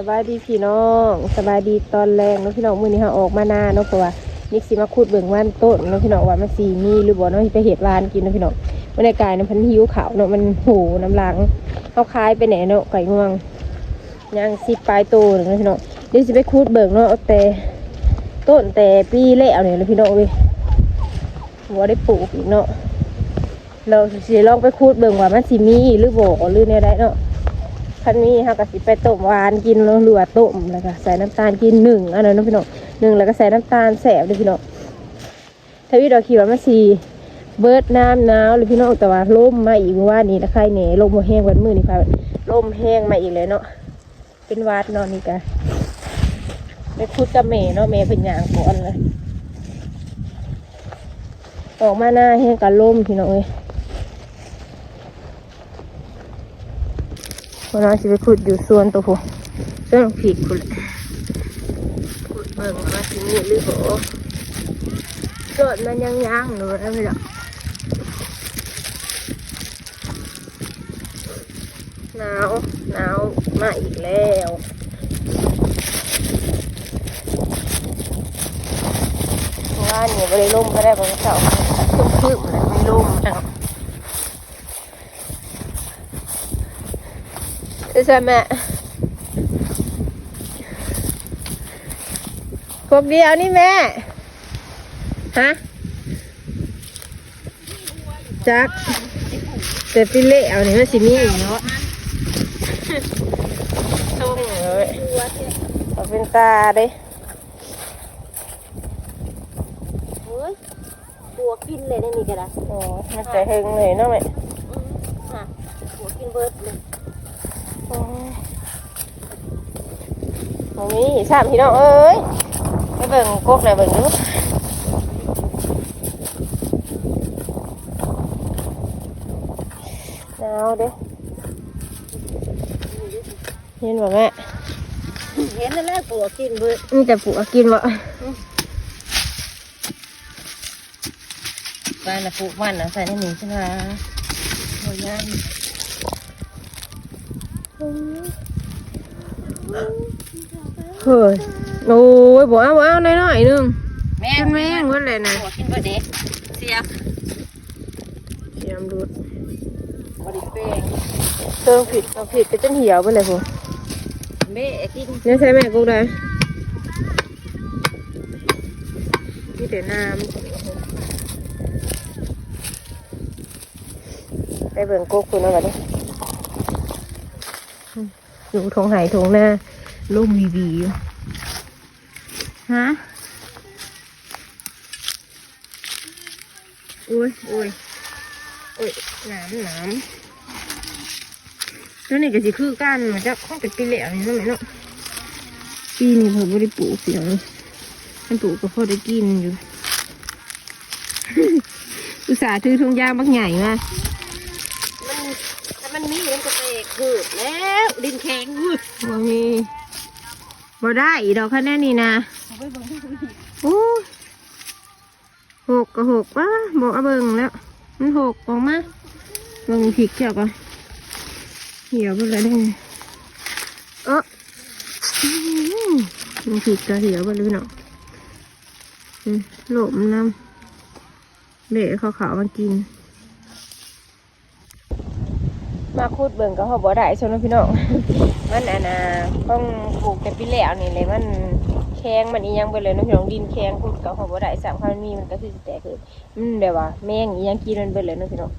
สบายดีพี่น้องสบายดีตอนแรงเนาะพี่น้องมือนี้ฮาออกมาหน้าเนาะเพราะว่านิกสิมาขุดเบิ่งว่านต้นเนาะพี่น้องว่ามันสีมีหรือบ่เนาะไปเฮ็ดวานกินเนาะพี่น้องบรรยากาศมันพันหิวขาวเนาะมันโหน้ำลังเฮาคลายไปไหนเนาะไก่งวงยังสิปลายโตหนึงเนาะพี่น้องเดี๋ยวสิไปขุดเบิ่งเนาะเอาแต่ต้นแต่ปีแล้วเนี่ยเลยพี่น้องเว้ยบ่ได้ปลูกอีกเนาะเราสิลองไปขุดเบิ่งว่ามันสิมีหรือบ่หรือแนวใดเนาะ คันนี้เขาก็สิไปต้มหวานกินแล้วหรือว่าต้มแล้วก็ใส่น้ำตาลกินหนึ่งอันนั้นเนาะพี่น้องหนึ่งแล้วก็ใส่น้ำตาลแสบเลยพี่น้องถ้าพี่ดอกคิดว่ามัสีเบิร์ดน้ำหนาวเลยพี่น้องแต่ว่าลมมาอีกเมื่อวานนี้นะใครเนี่ยลมมาแห้งวันมือนี่ค่ะลมแห้งมาอีกเลยเนาะเป็นวาดเนอนนี่กะไปคุดกับเมย์เนาะเมย์เป็นอย่างก่อนเลยออกมาหน้าแห้งกับลมพี่น้องเอ้ย วันนั้นจะไปขุดอยู่ส่วนตัวผมส่วนผีขุดเลยขุดเบิ่งว่าที่นี่หรือโหเกิดมันยังย่างอยู่แล้วไม่หรอกหนาวหนาวมาอีกแล้วเพราะว่าเนี่ยไม่ได้ล่มก็ได้บางเสาร์คึมๆเลยไม่ล่มจัง ใช่ไหมพวกเดียวนี่แม่ ฮะ จัก แต่พี่เละเอานี่มันสิมีอีกเนาะทุ่งเลยเอาเป็นตาเด้เฮ้ยตัวกินเลยได้มีกระดาษโอ้มันจะหึงเลยเนาะแม่ฮะตัวกินเบิร์ดเลย โอ้ยโอ้มีสามพี่น้องเอ้ยไปเบิ่งกกเลยเบิ่งดูหนาวเด้เห็นบ่แม่เห็นแล้วแหละตัวกินเบิร์ดมีแต่ปูกินบ่บ้านละปลูกมันนะใส่ในหนึ่งใช่ไหมหัวย่าง เฮ้ยโอ้ยบ่เอาบ่เอาหน่อยๆหนึงแม่กินแม่งเพิ่นเลยนะตัวกินเบิร์ดเด็กเสียเสียมดูดบริเป้งเติมผิดเอาผิดก็จนเหี่ยวไปเลยพุ่นแม่กินเนี่ยใช่แม่กูได้มีแต่น้ำไปเบิ่งกุ๊กคุณเอาไว้ดิ อยู่ทงหายทงหน้าลุ่มวีวีฮะโอ้ยโอ้ยโอ้ยหนามหนามตัวนี้ก็สิคือกันมันจะข้องเป็นปีเหลี่ยมนี่นั่นแหละเนาะปีนี้ผมไม่ได้ปลูกเสียงมันปลูกก็พอได้กินอยู่อุตส่าห์ถือทงยางบักใหญ่มามันมันมีมัน เตะหืดแล้วดินแข็งหืดบ่มีบ่ได้อีดอกคะแนนนี่นะโอ้หกก็หกวะบอกเอาเบิ่งแล้ว มันหกออกมาเบิ่งผิดเจ้าก่อนเหี่ยวไปเลยได้ไงเออมันผิดก็เหี่ยวไปเลยพี่น้องอืมโหลมน้ำเละขาวๆมากิน มาคูดเบิ่งก็เขาบ่ได้ชนพี่น้อง มันอันน่ะต้องปลูกแต่ปีแล้วนี่เลยมันแข็งมันอียังไปเลยน้องพี่น้องดินแข็งคูดก็เขาบ่ได้สามคันมีมันก็คือแตกคือมันแบบว่าแมงอียังกินมันไปเลยน้องพี่น้อง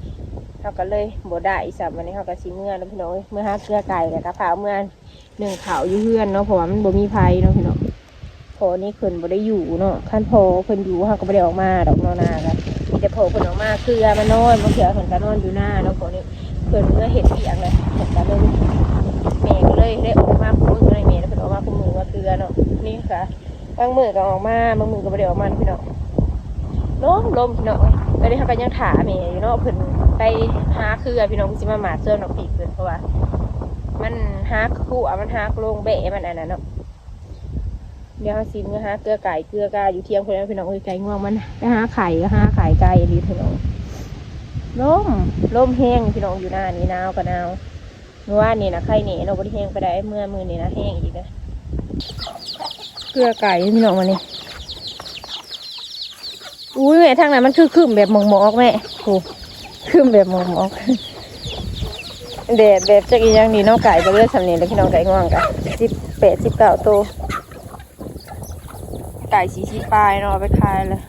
เขาก็เลยบ่ได้อีสัมวันนี้เขาก็สิเมื่อน้องพี่น้องเมื่อหาเกลือไก่แล้วก็พาเมื่อหนึ่งเขาอยู่เฮือนเนาะเพราะว่ามันบ่มีไผเนาะพี่น้องพอนี่เพิ่นบ่ได้อยู่เนาะคันพอเพิ่นอยู่เขาก็บ่ได้ออกมาดอกนานากันมีแต่พอเพิ่นออกมาเกลือมานอนบางเทื่อเพิ่นก็นอนอยู่หน้าเนาะพอนี่ เพิ่นเมื่อเห็ดเปียกเลยเห็ดกันเลยแม่ก็เลยได้ออกมาคู่มือเลยแม่แล้วเพิ่นออกมาคู่มือว่าเกลือเนาะนี่ค่ะบางมือก็ออกมาบางมือก็บ่ได้ออกมาพี่เนาะลมลมพี่เนาะไปได้ทำกันยังถาแม่อยู่เนาะเพิ่นไปหาเครือพี่น้องสิมาหมาเสื้อดอกปีกเพิ่นเพราะว่ามันหาคู่อะมันหาโลงแบะมันอันนั้นเนาะเดี๋ยวเราสิมือหาเกลือไก่เกลือกาอยู่เที่ยงเพิ่นนะพี่น้องเอ้ยไก่ง่วงมันไปหาไข่ก็หาไข่ไก่ดีพี่น้อง ลมลมแห้งพี่น้องอยู่หน้านี้หนาวกับหนาวเมื่อวานนี่นะไข่หนีเราบริแห้งไปได้เมื่อมือนี่นะแห้งอีกนะเกลือไก่พี่น้องมานี่อุ้ยแม่ทางนั้นมันคือคืมแบบมองมอกแม่โอ้คืมแบบมองมอกแดดแบบจักอีหยังนี่น้องไก่ก็เลือดสำเนียงเลยพี่น้องไก่ง่วงกันสิบแปดสิบเก้าตัวไก่สีชีปลายเนาะเอาไปขายเลย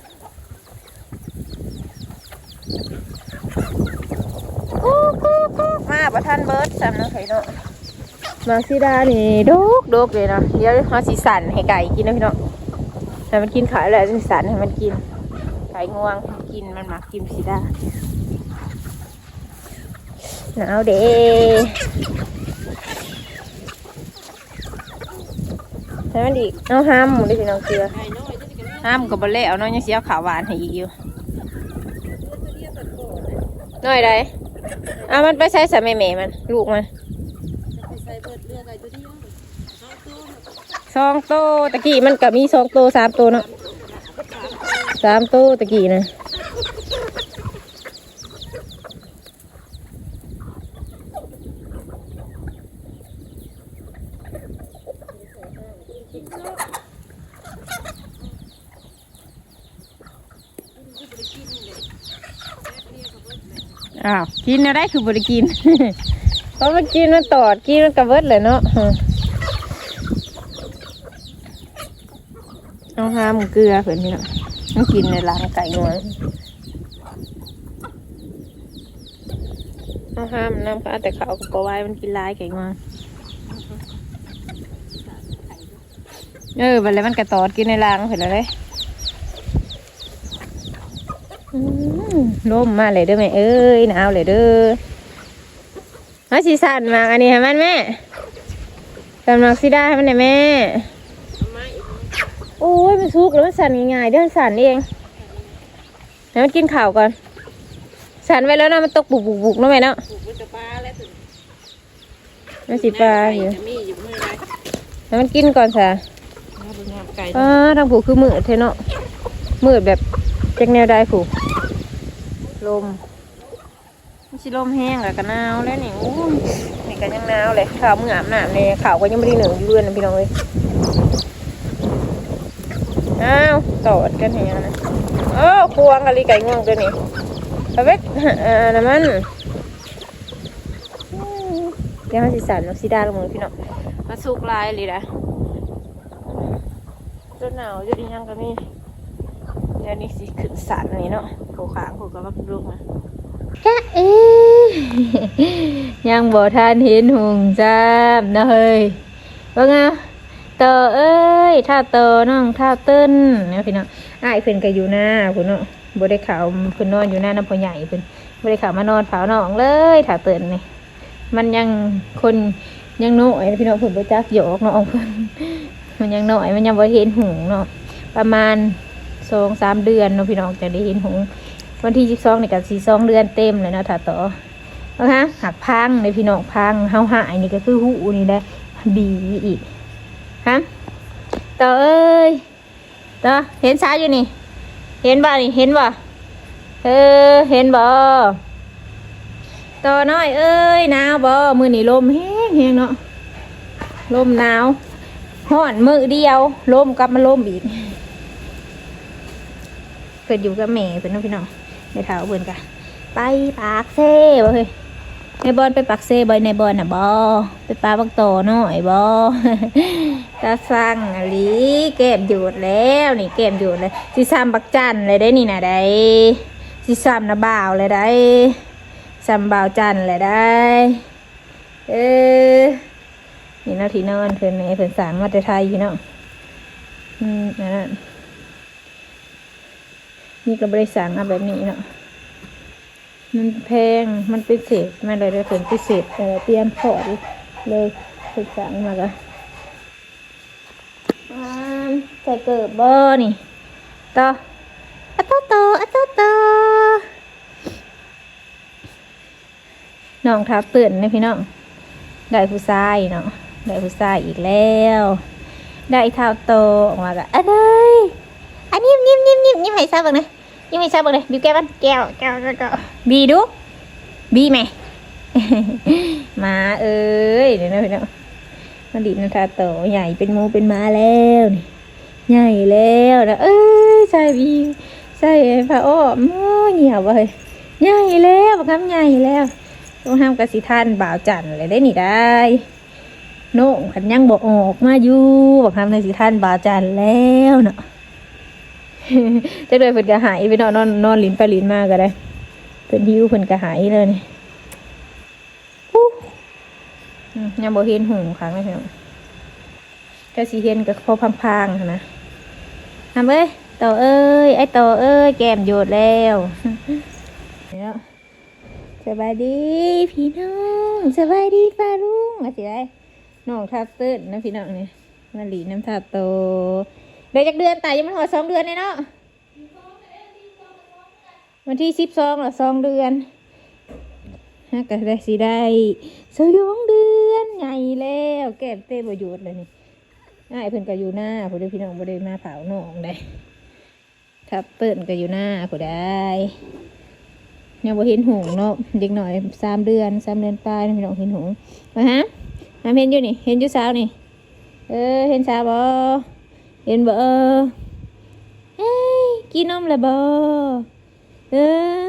มาประทันเบิร์ดสำนักไข่เนาะมาซิดานี่โดกโดกเลยเนาะเดี๋ยวเขาสีสันให้ไก่กินนะพี่เนาะแต่มันกินขายแล้วสีสันให้มันกิน ไก่งวงกินมันมากินซิดาหนาวเด้ใช่มันอีกเอาห้ามหมูได้พี่น้องเกลือห้ามกับบะเล่เอานาะยังเสียขาวหวานให้อีกอยู่น้อยใด เอามันไปใช้สามีแม่มัน ลูกมันสองโตตะกี้มันก็มีสองโตสามโตวเนาะสามโตวตะกี้นะ อ้าวกินอะไรคือบริกิน เพราะมันกินมันตอดกินมันกระเบิดเลยเนาะเอาห้ามเกลือเพื่อนพี่น้องมันกินในร้านไก่งวงเอาห้ามน้ำก็เอาแต่เขากับปลาไว้มันกินร้ายไก่งวงเออบัดแล้วมันกระตอดกินในรางเห็นแล้วเลยอืม ล่มมาเลยเด้อแม่เอ้ยหนาวเลยเด้อเอาสีสันมากอันนี้ให้มันแม่กำลังสีได้ให้มันเนี่ยแม่เอาไม้อีกโอ้ยมันซุกแล้วมันสั่นง่ายๆเดี๋ยวมันสั่นเองให้มันกินข้าวก่อนสั่นไว้แล้วนะมันตกบุกบุกบุกๆๆนะแม่เนาะปลูกไว้จะปลาแล้วถึงมันสิปลาอยู่จะมีอยู่มือไรให้มันกินก่อนสะเอาดูน้ำไก่อ่าทางผูกคือมืดเทเนาะมืดแบบจากแนวใดผูก ลมมันสิลมแห้งแล้วก็หนาวแล้วนี่โอ้นี่ก็ยังหนาวเลยข่าวมืออาบน้ำเลยข่าวก็ยังไม่ได้หนึ่งอยู่เรือนนะพี่น้องเอ้ยอ้าวตอดกันเห็นยังนะโอ้ควงกะลีไก่ง่วงตัวนี้เอาไว้เอ่อน้ำมันเดี๋ยวมันสิสันเนสิดาลงมือพี่น้องมาสุกลายเลยนะจนหนาวจนอียังก็มีเดี๋ยวนี้สิขึ้นสันนี่เนาะผูขางผูกกับลูกมาจ้าเอ๊ะยังบ่ทานเห็นหงจ้ามนะเฮ้ยว่าไงต่อเอ้ยท่าต่อน้องท่าเต้นเนี่ยพี่น้องอ้ายเพิ่นก็อยู่หน้าพุ่นเนาะบ่ได้ข่าวเพิ่นนอนอยู่หน้าน้ำพอใหญ่เพิ่นบ่ได้ข่าวมานอนเผาน้องเลยท่าเต้นนี่มันยังคนยังน้อยพี่น้องเพิ่นบ่จักหยอกน้องเพิ่นมันยังน้อยมันยังบ่เห็นหงเนาะประมาณ สองสามเดือนเนาะพี่น้องจะได้เห็นหงวันที่สิบสองในี่ก็สี่สองเดือนเต็มเลยเนาะถ้าต่อเอาฮะหักพังในพี่น้องพังเฮาหายนี่ก็คือหูนี่ได้บีอีกฮะต่อเอ้ยต่อเห็นซ้ายอยู่นี่ เห็นบ่นี่เห็นบ่เออเห็นบ่ต่อน้อยเอ้ยหนาวบ่มือนี่ลมแห้งแห้งเนาะลมหนาวห่อนมือเดียวลมกลับมาลมอีก เพิ่นอยู่กับแม่เพิ่นน้องพี่น้องในเท้าเพิ่นกะไปปากเซ่บ่เฮ้ยในบอลไปปากเซ่บ่ในบอลน่ะบ่ไปปลาบักโตหน่อยบ่ตาสั่งอลีแก้มหยุดแล้วนี่แก้มหยุดเลยสิซ้ำบักจันเลยได้นี่น่ะได้สิซ้ำนะบ่าวเลยได้ซ้ำบ่าวจันเลยได้ เออนี่นาะที่นอนเพิ่นแม่เพิ่นสางมาแต่ไทยอยู่เนาะอืมนั่น นี่ก็บริสร้างมาแบบนี้เนาะมันแพงมันเป็นเศษไมันเลยได้เพิ่นพิเศษเออเตรียมขอดเลยเพิ่นสร้างมาก็อ่าใส่เกิบบ่นี่ต่ออะต่อต่ออะต่อต่อน้องทับตื่นนะพี่น้องได้ผู้ชายเนาะได้ผู้ชายอีกแล้ว ได้เท้าโตออกมาก็อันนี้อันนี้ยิ้มยิ้มยิ้มยิ้มให้ทราบบ้างนะ ยิ้มให้ทราบบ้างเลยบีบแก้วมันแก้วแก้วแก้วแก้วบีดู บีไหมมาเอ้ยเดี๋ยวนะพี่น้องมาดินาทาโตใหญ่เป็นมูเป็นม้าแล้วนี่ใหญ่แล้วนะเอ้ยใส่บีใส่ผ้าอ้อมโอ้ยเหี่ยวเว้ยใหญ่แล้วบักคำใหญ่แล้วต้องห้ามกสิท่านบ่าวจันทร์เลยได้นี่ได้โน่ขันยังบอกออกมาอยู่บอกทำในสิท่านบาจันแล้วเนาะ จะเลยเพิ่นกระหายไปนอนนอนนอนลิ้นไปลิ้นมากก็ได้เพิ่นหิวเพิ่นกระหายเลยนี่อู้อืมยังบ่เห็นหงครั้งเลยพี่น้องก็สิเห็นก็พอพังๆนะทำเอ้ยโตเอ้ยไอ้โตเอ้ยแก้มโยดแล้วเนาะสบายดีพี่น้องสบายดีป้าลุงมาสิได้น้องทับตื้นนะพี่น้องเนี่ยมาหลีน้ำทับโต เลยจากเดือนแตายยังมันหัวสองเดือนเลยเนาะวันที่สิบสองหรอสองเดือนฮะก็ได้สิได้สยองเดือนใหญ่แล้วแก้มเต้ประโยชน์เลยนี่ง่ายเพิ่นก็อยู่หน้าผู้ใดพี่น้องผู้ใดมาเผาน้องได้ทับเติ้นก็อยู่หน้าผู้ใดยังบ่เห็นหงเนาะเด็กหน่อยสามเดือนสามเดือนปลายพี่น้องเห็นหงมาฮะน้ำเห็นอยู่นี่ เห็นอยู่สาวนี่ เออ เห็นสาวบ่ เห็นบ่เออเอ้ยกินนมแล้วบ่เออ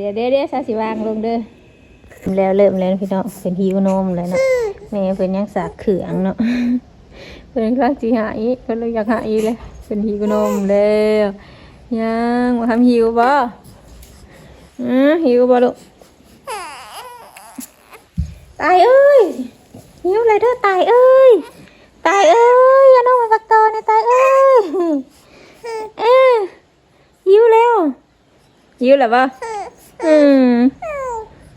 เดี๋ยวเดี๋ยวเดี๋ยวสาสิวางลงเด้อแล้วเริ่มแล้วพี่น้องเป็นหิวนมแล้วเนาะแม่เป็นยังสากเขืองเนาะเป็นครั้งจีหายเพิ่นเลยอยากหายเลยเป็นหิวนมแล้วยังมาทำหิวบ่อือหิวบ่ลูกตายเอ้ยหิวเลยเด้อตายเอ้ย ตายเอ้ยอย่าน้องมาปักตอนะตายเอ้ยเอ้ยหิวแล้วหิวแล้วปะอืม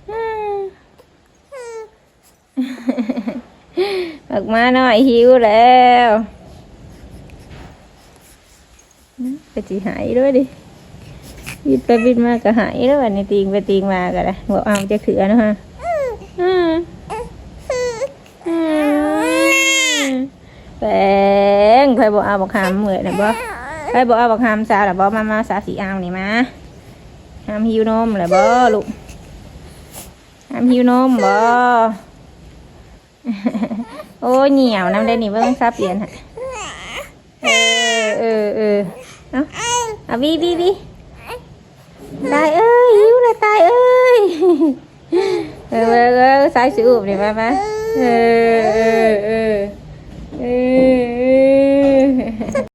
อืมออกมาหน่อยหิวแล้วไปจีหายด้วยดิบิดไปบิดมาก็หายแล้ววันนี้ตีงไปตีงมาก็ได้บอกเอาจะเขือนะฮะอืมอืม แปงใครบอกเอาบอกหามเหมือนนะบ่ใครบอกเอาบอกหามซาหรือบ่มามาสาสีเอานี่มาหามหิวนมหรือบ่ลูกหามหิวนมบ่โอ้ยเหนียวน้ำได้นี่เบิ่งซาเปลี่ยนฮะเออเออเออเอาเอาบีบีบีตายเอ้ยหิวเลยตายเอ้ยเออเออออสายสูบนี่มามาเออเออเออ